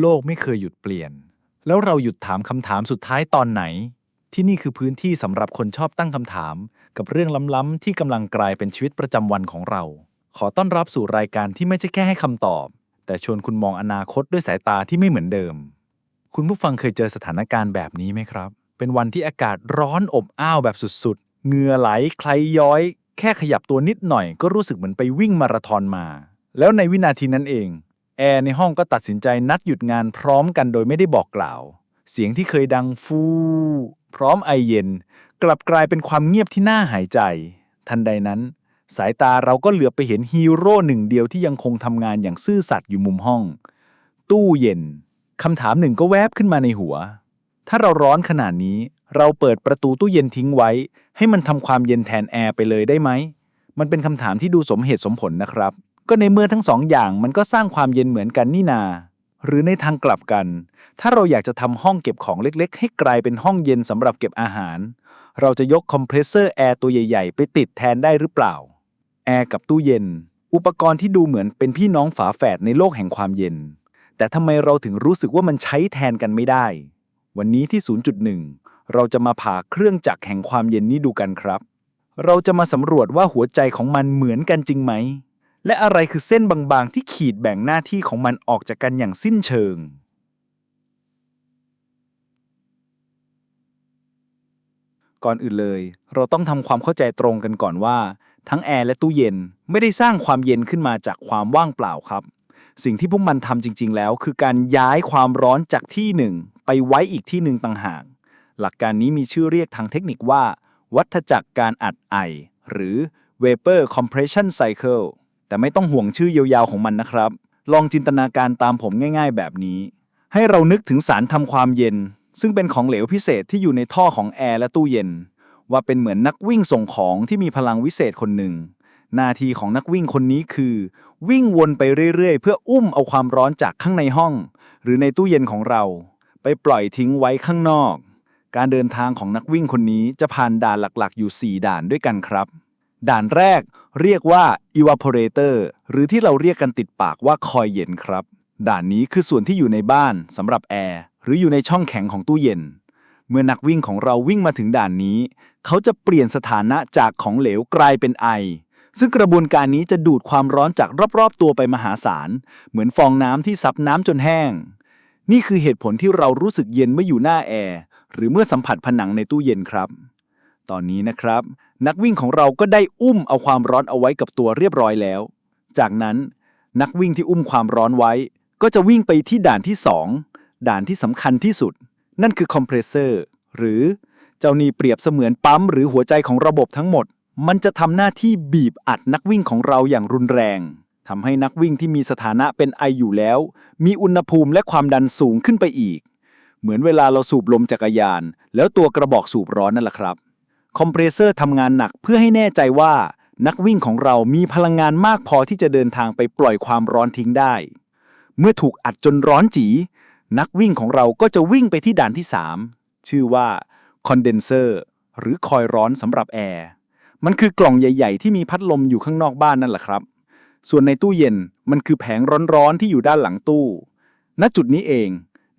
โลกไม่เคยหยุดเปลี่ยน แล้วเราหยุดถามคำถามสุดท้ายตอนไหน ที่นี่คือพื้นที่สำหรับคนชอบตั้งคำถาม กับเรื่องล้ำๆที่กำลังกลายเป็นชีวิตประจำวันของเรา ขอต้อนรับสู่รายการที่ไม่ใช่แค่ให้คำตอบ แต่ชวนคุณมองอนาคตด้วยสายตาที่ไม่เหมือนเดิม คุณผู้ฟังเคยเจอสถานการณ์แบบนี้ไหมครับ เป็นวันที่อากาศร้อนอบอ้าวแบบสุดๆเหงื่อไหลใครย้อย แค่ขยับตัวนิดหน่อย ก็รู้สึกเหมือนไปวิ่งมาราธอนมา แล้วในวินาทีนั้นเอง แอร์ในห้องก็ตัดสินใจนัดหยุดงานพร้อมกันโดยไม่ได้บอกกล่าว เสียงที่เคยดังฟู พร้อมไอเย็น กลับกลายเป็นความเงียบที่น่าหายใจ ทันใดนั้น สายตาเราก็เหลือบไปเห็นฮีโร่หนึ่งเดียวที่ยังคงทำงานอย่างซื่อสัตย์อยู่มุมห้อง ตู้เย็นคำถามหนึ่งก็แวบขึ้นมาในหัว ถ้าเราร้อนขนาดนี้ เราเปิดประตูตู้เย็นทิ้งไว้ ให้มันทำความเย็นแทนแอร์ไปเลยได้ไหม มันเป็นคำถามที่ดูสมเหตุสมผลนะครับ ก็ในเมื่อทั้งสองอย่างมันก็สร้างความเย็นเหมือนกันนี่นา หรือในทางกลับกัน ถ้าเราอยากจะทำห้องเก็บของเล็กๆ ให้กลายเป็นห้องเย็นสำหรับเก็บอาหาร เราจะยกคอมเพรสเซอร์แอร์ตัวใหญ่ๆ ไปติดแทนได้หรือเปล่า แอร์กับตู้เย็น อุปกรณ์ที่ดูเหมือนเป็นพี่น้องฝาแฝดในโลกแห่งความเย็น แต่ทำไมเราถึงรู้สึกว่ามันใช้แทนกันไม่ได้ วันนี้ที่ 0.1 เราจะมาผ่าเครื่องจักรแห่งความเย็นนี้ดูกันครับ เราจะมาสำรวจว่าหัวใจของมันเหมือนกันจริงไหม และอะไรคือเส้นบางๆ ที่ขีดแบ่งหน้าที่ของมันออกจากกันอย่างสิ้นเชิง ก่อนอื่นเลย เราต้องทำความเข้าใจตรงกันก่อนว่า ทั้งแอร์และตู้เย็นไม่ได้สร้างความเย็นขึ้นมาจากความว่างเปล่าครับ สิ่งที่พวกมันทำจริง ๆ แล้ว คือการย้ายความร้อนจากที่หนึ่งไปไว้อีกที่หนึ่งต่างหาก หลักการนี้มีชื่อเรียกทางเทคนิคว่า วัฏจักรการอัดไอ หรือ vapor compression cycle แต่ไม่ต้องห่วงชื่อยาวๆของมันนะครับ ลองจินตนาการตามผมง่าย ๆ แบบนี้ ให้เรานึกถึงสารทำความเย็น ซึ่งเป็นของเหลวพิเศษที่อยู่ในท่อของแอร์และตู้เย็น ว่าเป็นเหมือนนักวิ่งส่งของที่มีพลังวิเศษคนหนึ่งหน้าที่ของนักวิ่งคนนี้คือ วิ่งวนไปเรื่อย ๆ เพื่ออุ้มเอาความร้อนจากข้างในห้อง หรือในตู้เย็นของเรา ไปปล่อยทิ้งไว้ข้างนอก การเดินทางของนักวิ่งคนนี้จะผ่านด่านหลักๆ อยู่ 4 ด่านด้วยกันครับ ด่านแรกเรียกว่า evaporator หรือที่เราเรียกกันติดปากว่าคอยเย็นครับ ด่านนี้คือส่วนที่อยู่ในบ้านสำหรับแอร์หรืออยู่ในช่องแข็งของตู้เย็น เมื่อนักวิ่งของเราวิ่งมาถึงด่านนี้ เขาจะเปลี่ยนสถานะจากของเหลวกลายเป็นไอ ซึ่งกระบวนการนี้จะดูดความร้อนจากรอบๆ ตัวไปมหาศาล เหมือนฟองน้ำที่ซับน้ำจนแห้ง นี่คือเหตุผลที่เรารู้สึกเย็นเมื่ออยู่หน้าแอร์หรือเมื่อสัมผัสผนังในตู้เย็นครับ ตอนนี้นะครับ นักวิ่งของเราก็ได้อุ้มเอาความร้อนเอาไว้กับตัวเรียบร้อยแล้ว จากนั้นนักวิ่งที่อุ้มความร้อนไว้ ก็จะวิ่งไปที่ด่านที่ 2 ด่านที่สำคัญที่สุด นั่นคือคอมเพรสเซอร์หรือเจ้านี่เปรียบเสมือนปั๊มหรือหัวใจของระบบทั้งหมด มันจะทำหน้าที่บีบอัดนักวิ่งของเราอย่างรุนแรงทำให้นักวิ่งที่มีสถานะเป็นไออยู่แล้ว มีอุณหภูมิและความดันสูงขึ้นไปอีก เหมือนเวลาเราสูบลมจักรยาน แล้วตัวกระบอกสูบร้อนนั่นแหละครับ คอมเพรสเซอร์ทำงานหนักเพื่อให้แน่ใจว่านักวิ่งของเรามีพลังงานมากพอที่จะเดินทางไปปล่อยความร้อนทิ้งได้ เมื่อถูกอัดจนร้อนจี นักวิ่งของเราก็จะวิ่งไปที่ด่านที่ 3 ชื่อว่าคอนเดนเซอร์หรือคอยร้อนสำหรับแอร์มันคือกล่องใหญ่ ๆ ที่มีพัดลมอยู่ข้างนอกบ้านนั่นแหละครับ ส่วนในตู้เย็นมันคือแผงร้อนๆที่อยู่ด้านหลังตู้ ณ จุดนี้เอง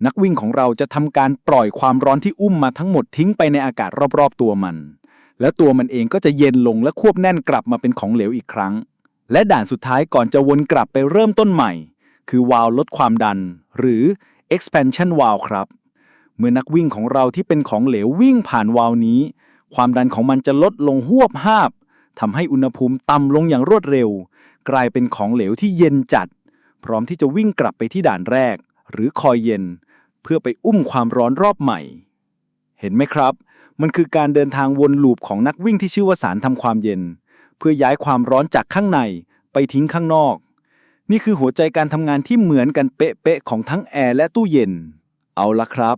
นักวิ่งของเราจะทำการปล่อยความร้อนที่อุ้มมาทั้งหมดทิ้งไปในอากาศรอบๆตัวมัน แล้วตัวมันเองก็จะเย็นลงและควบแน่นกลับมาเป็นของเหลวอีกครั้ง และด่านสุดท้ายก่อนจะวนกลับไปเริ่มต้นใหม่ คือวาล์วลดความดัน หรือ expansion valve ครับ เมื่อนักวิ่งของเราที่เป็นของเหลววิ่งผ่านวาล์วนี้ ความดันของมันจะลดลงหวบหาบทำให้อุณหภูมิต่ำลงอย่างรวดเร็ว กลายเป็นของเหลวที่เย็นจัด พร้อมที่จะวิ่งกลับไปที่ด่านแรก หรือคอยเย็น เพื่อไปอุ้มความร้อนรอบใหม่ เห็นไหมครับ มันคือการเดินทางวนลูปของนักวิ่งที่ชื่อว่าสารทำความเย็น เพื่อย้ายความร้อนจากข้างในไปทิ้งข้างนอก นี่คือหัวใจการทำงานที่เหมือนกันเป๊ะๆของทั้งแอร์และตู้เย็น เอาละครับ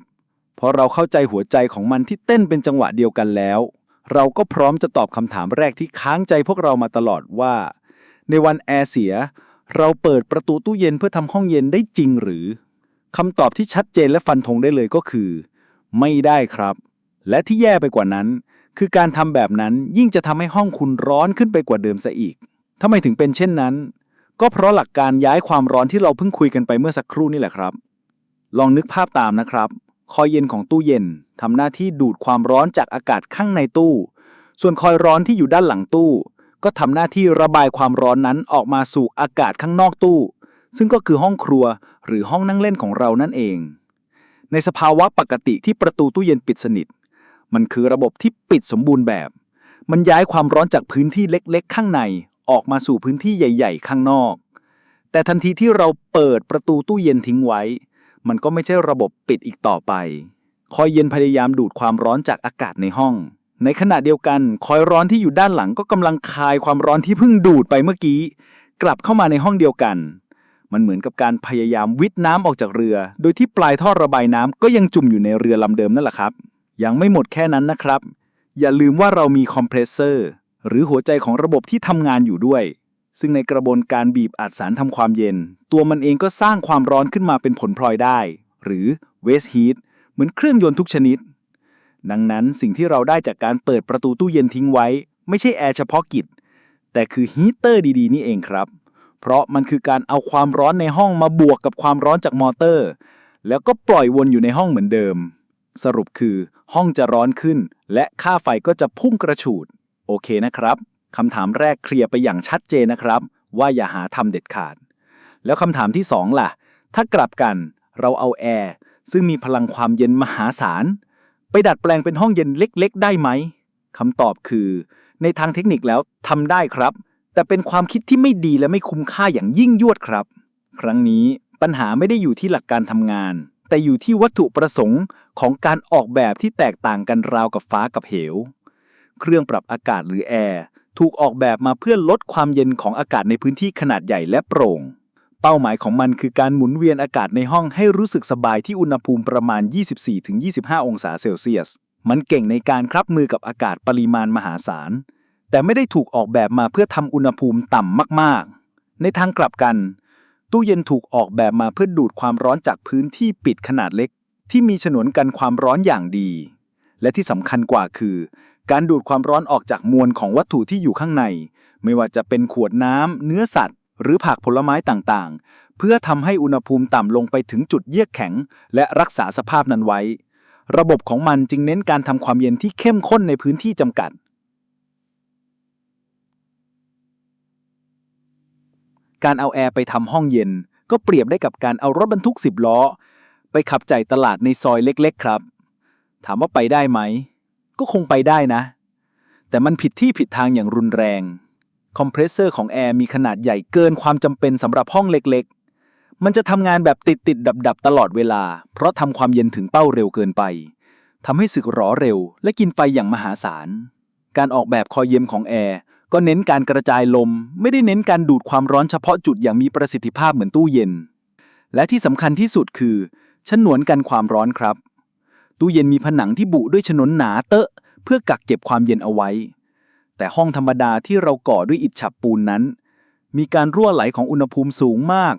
พอเราเข้าใจหัวใจของมันที่เต้นเป็นจังหวะเดียวกันแล้ว เราก็พร้อมจะตอบคำถามแรกที่ค้างใจพวกเรามาตลอดว่า ในวันแอร์เสีย เราเปิดประตูตู้เย็นเพื่อทำห้องเย็นได้จริงหรือคำตอบที่ชัดเจนและฟันธงได้เลยก็คือ ไม่ได้ครับ และที่แย่ไปกว่านั้น คือการทำแบบนั้นยิ่งจะทำให้ห้องคุณร้อนขึ้นไปกว่าเดิมซะอีกทำไมถึงเป็นเช่นนั้น ก็เพราะหลักการย้ายความร้อนที่เราเพิ่งคุยกันไปเมื่อสักครู่นี่แหละครับ ลองนึกภาพตามนะครับคอยเย็นของตู้เย็นทำหน้าที่ดูดความร้อนจากอากาศข้างในตู้ ส่วนคอยร้อนที่อยู่ด้านหลังตู้ ก็ทำหน้าที่ระบายความร้อนนั้นออกมาสู่อากาศข้างนอกตู้ ซึ่งก็คือห้องครัวหรือห้องนั่งเล่นของเรานั่นเอง ในสภาวะปกติที่ประตูตู้เย็นปิดสนิท มันคือระบบที่ปิดสมบูรณ์แบบ มันย้ายความร้อนจากพื้นที่เล็กๆ ข้างในออกมาสู่พื้นที่ใหญ่ ๆ ข้างนอก แต่ทันทีที่เราเปิดประตูตู้เย็นทิ้งไว้ มันก็ไม่ใช่ระบบปิดอีกต่อไป คอยเย็นพยายามดูดความร้อนจากอากาศในห้อง ในขณะเดียวกัน คอยร้อนที่อยู่ด้านหลังก็กำลังคายความร้อนที่เพิ่งดูดไปเมื่อกี้ กลับเข้ามาในห้องเดียวกัน มันเหมือนกับการพยายามวิทน้ำออกจากเรือ โดยที่ปลายท่อระบายน้ำก็ยังจุ่มอยู่ในเรือลำเดิมนั่นแหละครับ ยังไม่หมดแค่นั้นนะครับ อย่าลืมว่าเรามีคอมเพรสเซอร์หรือหัวใจของระบบที่ทำงานอยู่ด้วย ซึ่งในกระบวนการบีบอัดสารทำความเย็น ตัวมันเองก็สร้างความร้อนขึ้นมาเป็นผลพลอยได้ หรือ waste heat เหมือนเครื่องยนต์ทุกชนิด ดังนั้นสิ่งที่เราได้จากการเปิดประตูตู้เย็นทิ้งไว้ ไม่ใช่แอร์เฉพาะกิจ แต่คือฮีเตอร์ดีๆ นี่เองครับ เพราะมันคือการเอาความร้อนในห้องมาบวกกับความร้อนจากมอเตอร์ แล้วก็ปล่อยวนอยู่ในห้องเหมือนเดิม สรุปคือห้องจะร้อนขึ้น และค่าไฟก็จะพุ่งกระฉูด โอเคนะครับคำถามแรกเคลียร์ไปอย่างชัดเจนนะครับ ว่าอย่าหาทำเด็ดขาด แล้วคำถามที่สองล่ะ ถ้ากลับกันเราเอาแอร์ซึ่งมีพลังความเย็นมหาศาล ไปดัดแปลงเป็นห้องเย็นเล็ก ๆ ได้ไหมคำตอบคือ ในทางเทคนิคแล้วทำได้ครับ แต่เป็นความคิดที่ไม่ดีและไม่คุ้มค่าอย่างยิ่งยวดครับ ครั้งนี้ปัญหาไม่ได้อยู่ที่หลักการทำงาน แต่อยู่ที่วัตถุประสงค์ของการออกแบบที่แตกต่างกันราวกับฟ้ากับเหว เครื่องปรับอากาศหรือแอร์ถูกออกแบบมาเพื่อลดความเย็นของอากาศในพื้นที่ขนาดใหญ่และโปร่ง เป้าหมายของมันคือการหมุนเวียนอากาศในห้องให้รู้สึกสบายที่อุณหภูมิประมาณ 24-25 องศาเซลเซียส มันเก่งในการครับมือกับอากาศปริมาณมหาศาล แต่ไม่ได้ถูกออกแบบมาเพื่อทำอุณหภูมิต่ำมากๆ ในทางกลับกัน ตู้เย็นถูกออกแบบมาเพื่อดูดความร้อนจากพื้นที่ปิดขนาดเล็ก ที่มีฉนวนกันความร้อนอย่างดี และที่สำคัญกว่าคือ การดูดความร้อนออกจากมวลของวัตถุที่อยู่ข้างใน ไม่ว่าจะเป็นขวดน้ำเนื้อสัตว์ หรือผักผลไม้ต่างๆ เพื่อทำให้อุณหภูมิต่ำลงไปถึงจุดเยือกแข็ง และรักษาสภาพนั้นไว้ ระบบของมันจึงเน้นการทำความเย็นที่เข้มข้นในพื้นที่จำกัด การเอาแอร์ไปทำห้องเย็น ก็เปรียบได้กับการเอารถบรรทุกสิบล้อ ไปขับใจตลาดในซอยเล็ก ๆ ครับ ถามว่าไปได้ไหม ก็คงไปได้นะ แต่มันผิดที่ผิดทางอย่างรุนแรง คอมเพรสเซอร์ของแอร์มีขนาดใหญ่เกินความจำเป็นสำหรับห้องเล็ก ๆ มันจะทำงานแบบติดติดดับดับตลอดเวลา เพราะทำความเย็นถึงเป้าเร็วเกินไปทำให้สึกหรอเร็ว และกินไฟอย่างมหาศาล การออกแบบคอยเย็นของแอร์ ก็เน้นการกระจายลม ไม่ได้เน้นการดูดความร้อนเฉพาะจุดอย่างมีประสิทธิภาพเหมือนตู้เย็น และที่สำคัญที่สุดคือ ฉนวนกันความร้อนครับ ตู้เย็นมีผนังที่บุด้วยฉนวนหนาเตอะ เพื่อกักเก็บความเย็นเอาไว้ แต่ห้องธรรมดาที่เราก่อด้วยอิฐฉับปูนนั้น มีการรั่วไหลของอุณหภูมิสูงมาก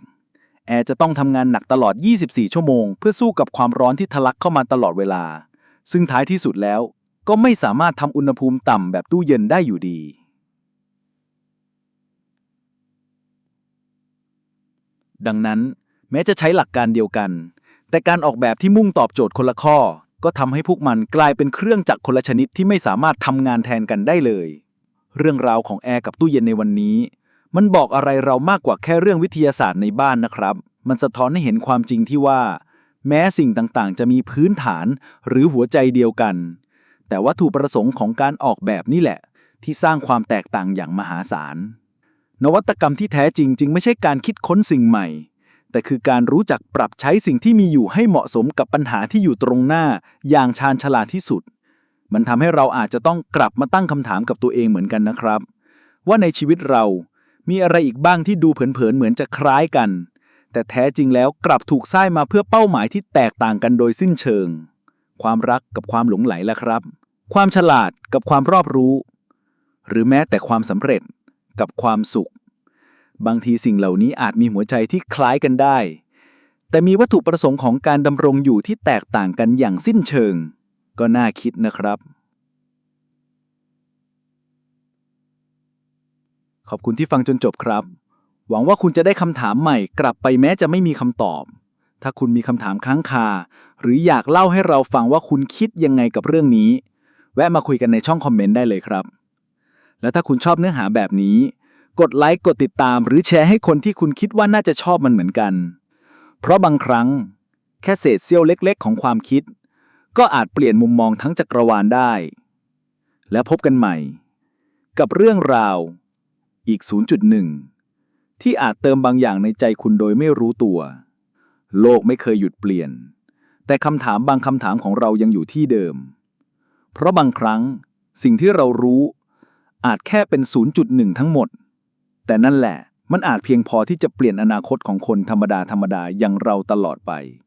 แอร์จะต้องทำงานหนักตลอด 24 ชั่วโมง เพื่อสู้กับความร้อนที่ทะลักเข้ามาตลอดเวลา ซึ่งท้ายที่สุดแล้ว ก็ไม่สามารถทำอุณหภูมิต่ำแบบตู้เย็นได้อยู่ดี ดังนั้นแม้จะใช้หลักการเดียวกัน แต่การออกแบบที่มุ่งตอบโจทย์คนละข้อ ก็ทำให้พวกมันกลายเป็นเครื่องจักรคนละชนิดที่ไม่สามารถทำงานแทนกันได้เลย เรื่องราวของแอร์กับตู้เย็นในวันนี้ มันบอกอะไรเรามากกว่าแค่เรื่องวิทยาศาสตร์ในบ้านนะครับ มันสะท้อนให้เห็นความจริงที่ว่า แม้สิ่งต่างๆ จะมีพื้นฐานหรือหัวใจเดียวกัน แต่วัตถุประสงค์ของการออกแบบนี่แหละ ที่สร้างความแตกต่างอย่างมหาศาล นวัตกรรมที่แท้จริงจึงไม่ใช่การคิดค้นสิ่งใหม่ แต่คือการรู้จักปรับใช้สิ่งที่มีอยู่ให้เหมาะสมกับปัญหาที่อยู่ตรงหน้า อย่างชาญฉลาดที่สุด มันทำให้เราอาจจะต้องกลับมาตั้งคำถามกับตัวเองเหมือนกันนะครับ ว่าในชีวิตเรามีอะไรอีกบ้างที่ดูเผินๆเหมือนจะคล้ายกัน แต่แท้จริงแล้วกลับถูกสร้างมาเพื่อเป้าหมายที่แตกต่างกันโดยสิ้นเชิง ความรักกับความหลงไหลละครับ ความฉลาดกับความรอบรู้ หรือแม้แต่ความสำเร็จ กับความสุข บางทีสิ่งเหล่านี้อาจมีหัวใจที่คล้ายกันได้ แต่มีวัตถุประสงค์ของการดำรงอยู่ที่แตกต่างกันอย่างสิ้นเชิง ก็น่าคิดนะครับ ขอบคุณที่ฟังจนจบครับ หวังว่าคุณจะได้คำถามใหม่กลับไปแม้จะไม่มีคำตอบ ถ้าคุณมีคำถามค้างคา หรืออยากเล่าให้เราฟังว่าคุณคิดยังไงกับเรื่องนี้ แวะมาคุยกันในช่องคอมเมนต์ได้เลยครับ และถ้าคุณชอบเนื้อหาแบบนี้ กดไลค์กดติดตาม หรือแชร์ให้คนที่คุณคิดว่าน่าจะชอบมันเหมือนกัน เพราะบางครั้ง แค่เศษเสี้ยวเล็ก ๆ ของความคิด ก็อาจเปลี่ยนมุมมองทั้งจักรวาลได้ แล้วพบกันใหม่ กับเรื่องราว อีก 0.1 ที่อาจเติมบางอย่างในใจคุณโดยไม่รู้ตัว โลกไม่เคยหยุดเปลี่ยน แต่คำถามบางคำถามของเรายังอยู่ที่เดิม เพราะบางครั้งสิ่งที่เรารู้ อาจแค่เป็น 0.1 ทั้งหมด แต่นั่นแหละมันอาจเพียงพอที่จะเปลี่ยนอนาคตของคนธรรมดาธรรมดาอย่างเราตลอดไป